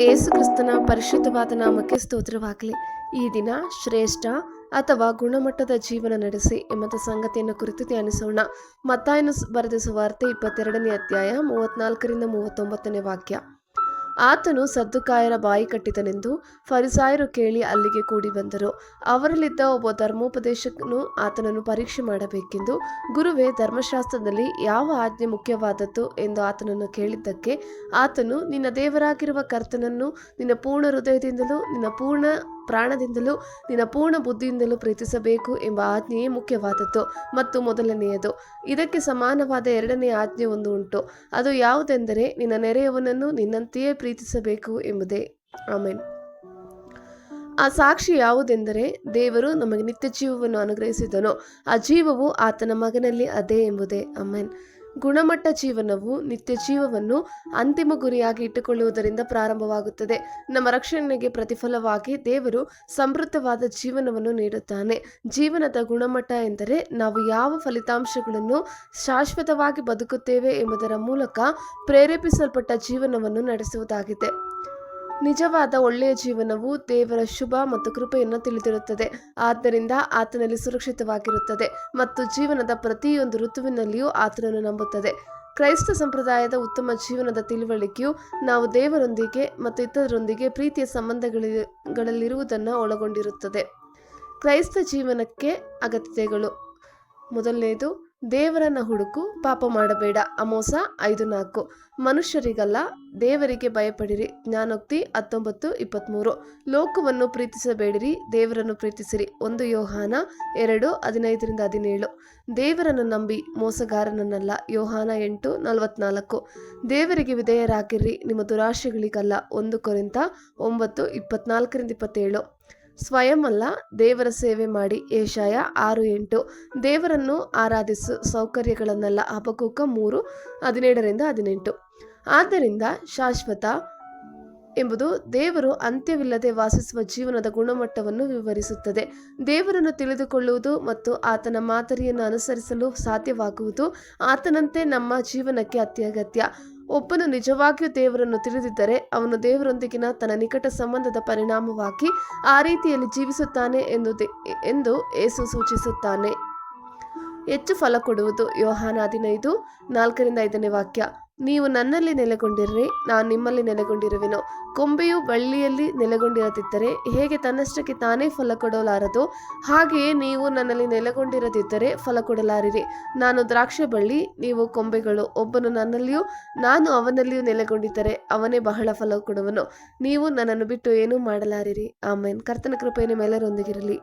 ಏಸು ಕ್ರಿಸ್ತನ ಪರಿಶುದ್ಧವಾದ ನಾಮಕ್ಕೆ ಸ್ತೋತ್ರವಾಗಲಿ. ಈ ದಿನ ಶ್ರೇಷ್ಠ ಅಥವಾ ಗುಣಮಟ್ಟದ ಜೀವನ ನಡೆಸಿ ಎಂಬಂಥ ಸಂಗತಿಯನ್ನು ಕುರಿತು ಧ್ಯಾನಿಸೋಣ. ಮತ್ತಾಯನ ಬರೆದ ಸುವಾರ್ತೆ ಇಪ್ಪತ್ತೆರಡನೇ ಅಧ್ಯಾಯ ಮೂವತ್ನಾಲ್ಕರಿಂದ ಮೂವತ್ತೊಂಬತ್ತನೇ ವಾಕ್ಯ. ಆತನು ಸದ್ದುಕಾಯರ ಬಾಯಿ ಕಟ್ಟಿದನೆಂದು ಫರಿಸಾಯರು ಕೇಳಿ ಅಲ್ಲಿಗೆ ಕೂಡಿ ಬಂದರು. ಅವರಲ್ಲಿದ್ದ ಒಬ್ಬ ಧರ್ಮೋಪದೇಶಕನು ಆತನನ್ನು ಪರೀಕ್ಷೆ ಮಾಡಬೇಕೆಂದು ಗುರುವೇ ಧರ್ಮಶಾಸ್ತ್ರದಲ್ಲಿ ಯಾವ ಆಜ್ಞೆ ಮುಖ್ಯವಾದದ್ದು ಎಂದು ಆತನನ್ನು ಕೇಳಿದ್ದಕ್ಕೆ ಆತನು, ನಿನ್ನ ದೇವರಾಗಿರುವ ಕರ್ತನನ್ನು ನಿನ್ನ ಪೂರ್ಣ ಹೃದಯದಿಂದಲೂ ನಿನ್ನ ಪೂರ್ಣ ಪ್ರಾಣದಿಂದಲೂ, ನಿನ್ನ ಪೂರ್ಣ ಬುದ್ಧಿಯಿಂದಲೂ ಪ್ರೀತಿಸಬೇಕು ಎಂಬ ಆಜ್ಞೆಯೇ ಮುಖ್ಯವಾದದ್ದು. ಮತ್ತು ಮೊದಲನೆಯದು, ಇದಕ್ಕೆ ಸಮಾನವಾದ ಎರಡನೇ ಆಜ್ಞೆ ಒಂದು ಉಂಟು. ಅದು ಯಾವುದೆಂದರೆ, ನಿನ್ನ ನೆರೆಯವನನ್ನು ನಿನ್ನಂತೆಯೇ ಪ್ರೀತಿಸಬೇಕು ಎಂಬುದೇ. ಆಮೇನ್. ಆ ಸಾಕ್ಷಿ ಯಾವುದೆಂದರೆ, ದೇವರು ನಮಗೆ ನಿತ್ಯ ಜೀವವನ್ನು ಅನುಗ್ರಹಿಸಿದನು. ಆ ಜೀವವು ಆತನ ಮಗನಲ್ಲಿ ಅದೇ ಎಂಬುದೇ. ಅಮೇನ್ ಗುಣಮಟ್ಟ ಜೀವನವು ನಿತ್ಯ ಜೀವವನ್ನು ಅಂತಿಮ ಗುರಿಯಾಗಿ ಇಟ್ಟುಕೊಳ್ಳುವುದರಿಂದ ಪ್ರಾರಂಭವಾಗುತ್ತದೆ. ನಮ್ಮ ರಕ್ಷಣೆಗೆ ಪ್ರತಿಫಲವಾಗಿ ದೇವರು ಸಮೃದ್ಧವಾದ ಜೀವನವನ್ನು ನೀಡುತ್ತಾನೆ. ಜೀವನದ ಗುಣಮಟ್ಟ ಎಂದರೆ ನಾವು ಯಾವ ಫಲಿತಾಂಶಗಳನ್ನು ಶಾಶ್ವತವಾಗಿ ಬದುಕುತ್ತೇವೆ ಎಂಬುದರ ಮೂಲಕ ಪ್ರೇರೇಪಿಸಲ್ಪಟ್ಟ ಜೀವನವನ್ನು ನಡೆಸುವುದಾಗಿದೆ. ನಿಜವಾದ ಒಳ್ಳೆಯ ಜೀವನವು ದೇವರ ಶುಭ ಮತ್ತು ಕೃಪೆಯನ್ನು ತಿಳಿದಿರುತ್ತದೆ. ಆದ್ದರಿಂದ ಆತನಲ್ಲಿ ಸುರಕ್ಷಿತವಾಗಿರುತ್ತದೆ ಮತ್ತು ಜೀವನದ ಪ್ರತಿಯೊಂದು ಋತುವಿನಲ್ಲಿಯೂ ಆತನನ್ನು ನಂಬುತ್ತದೆ. ಕ್ರೈಸ್ತ ಸಂಪ್ರದಾಯದ ಉತ್ತಮ ಜೀವನದ ತಿಳುವಳಿಕೆಯು ನಾವು ದೇವರೊಂದಿಗೆ ಮತ್ತು ಇತರರೊಂದಿಗೆ ಪ್ರೀತಿಯ ಸಂಬಂಧಗಳಲ್ಲಿರುವುದನ್ನು ಒಳಗೊಂಡಿರುತ್ತದೆ. ಕ್ರೈಸ್ತ ಜೀವನಕ್ಕೆ ಅಗತ್ಯತೆಗಳು. ಮೊದಲನೇದು ದೇವರನ್ನ ಹುಡುಕು, ಪಾಪ ಮಾಡಬೇಡ. ಅಮೋಸ ಐದು ನಾಲ್ಕು. ಮನುಷ್ಯರಿಗಲ್ಲ, ದೇವರಿಗೆ ಭಯಪಡಿರಿ. ಜ್ಞಾನೋಕ್ತಿ ಹತ್ತೊಂಬತ್ತು ಇಪ್ಪತ್ತ್ಮೂರು ಲೋಕವನ್ನು ಪ್ರೀತಿಸಬೇಡಿರಿ, ದೇವರನ್ನು ಪ್ರೀತಿಸಿರಿ. ಒಂದು ಯೋಹಾನ ಎರಡು, ಹದಿನೈದರಿಂದ ಹದಿನೇಳು. ದೇವರನ್ನು ನಂಬಿ ಮೋಸಗಾರನನ್ನಲ್ಲ. ಯೋಹಾನ ಎಂಟು, ನಲವತ್ನಾಲ್ಕು. ದೇವರಿಗೆ ವಿಧೇಯರಾಗಿರ್ರಿ, ನಿಮ್ಮ ದುರಾಶೆಗಳಿಗಲ್ಲ. ಒಂದು ಕೊರಿಂತ ಒಂಬತ್ತು, ಇಪ್ಪತ್ನಾಲ್ಕರಿಂದ ಇಪ್ಪತ್ತೇಳು. ಸ್ವಯಂ ಅಲ್ಲ ದೇವರ ಸೇವೆ ಮಾಡಿ ಏಷಾಯ ಆರು ಎಂಟು. ದೇವರನ್ನು ಆರಾಧಿಸು ಸೌಕರ್ಯಗಳನ್ನೆಲ್ಲ ಅಪಕೂಕ ಮೂರು, ಹದಿನೇಳರಿಂದ ಹದಿನೆಂಟು. ಆದ್ದರಿಂದ ಶಾಶ್ವತ ಎಂಬುದು ದೇವರು ಅಂತ್ಯವಿಲ್ಲದೆ ವಾಸಿಸುವ ಜೀವನದ ಗುಣಮಟ್ಟವನ್ನು ವಿವರಿಸುತ್ತದೆ. ದೇವರನ್ನು ತಿಳಿದುಕೊಳ್ಳುವುದು ಮತ್ತು ಆತನ ಮಾದರಿಯನ್ನು ಅನುಸರಿಸಲು ಸಾಧ್ಯವಾಗುವುದು ಆತನಂತೆ ನಮ್ಮ ಜೀವನಕ್ಕೆ ಅತ್ಯಗತ್ಯ. ಒಬ್ಬನು ನಿಜವಾಗಿಯೂ ದೇವರನ್ನು ತಿಳಿದಿದ್ದರೆ ಅವನು ದೇವರೊಂದಿಗಿನ ತನ್ನ ನಿಕಟ ಸಂಬಂಧದ ಪರಿಣಾಮವಾಗಿ ಆ ರೀತಿಯಲ್ಲಿ ಜೀವಿಸುತ್ತಾನೆ ಎಂದು ಎಂದು ಏಸು ಸೂಚಿಸುತ್ತಾನೆ. ಹೆಚ್ಚು ಫಲ ಕೊಡುವುದು ಯೋಹಾನ ಹದಿನೈದು ನಾಲ್ಕರಿಂದ ಐದನೇ ವಾಕ್ಯ. ನೀವು ನನ್ನಲ್ಲಿ ನೆಲೆಗೊಂಡಿರ್ರಿ, ನಾನು ನಿಮ್ಮಲ್ಲಿ ನೆಲೆಗೊಂಡಿರುವೆನು. ಕೊಂಬೆಯು ಬಳ್ಳಿಯಲ್ಲಿ ನೆಲೆಗೊಂಡಿರದಿದ್ದರೆ ಹೇಗೆ ತನ್ನಷ್ಟಕ್ಕೆ ತಾನೇ ಫಲ ಕೊಡಲಾರದು? ಹಾಗೆಯೇ ನೀವು ನನ್ನಲ್ಲಿ ನೆಲೆಗೊಂಡಿರದಿದ್ದರೆ ಫಲ ಕೊಡಲಾರಿರಿ. ನಾನು ದ್ರಾಕ್ಷೆ ಬಳ್ಳಿ, ನೀವು ಕೊಂಬೆಗಳು, ಒಬ್ಬನು ನನ್ನಲ್ಲಿಯೂ, ನಾನು ಅವನಲ್ಲಿಯೂ ನೆಲೆಗೊಂಡಿದ್ದರೆ ಅವನೇ ಬಹಳ ಫಲ ಕೊಡುವನು. ನೀವು ನನ್ನನ್ನು ಬಿಟ್ಟು ಏನೂ ಮಾಡಲಾರಿರಿ. ಆಮೇನ್. ಕರ್ತನ ಕೃಪೆಯನ್ನು ಮೇಲರೊಂದಿಗಿರಲಿ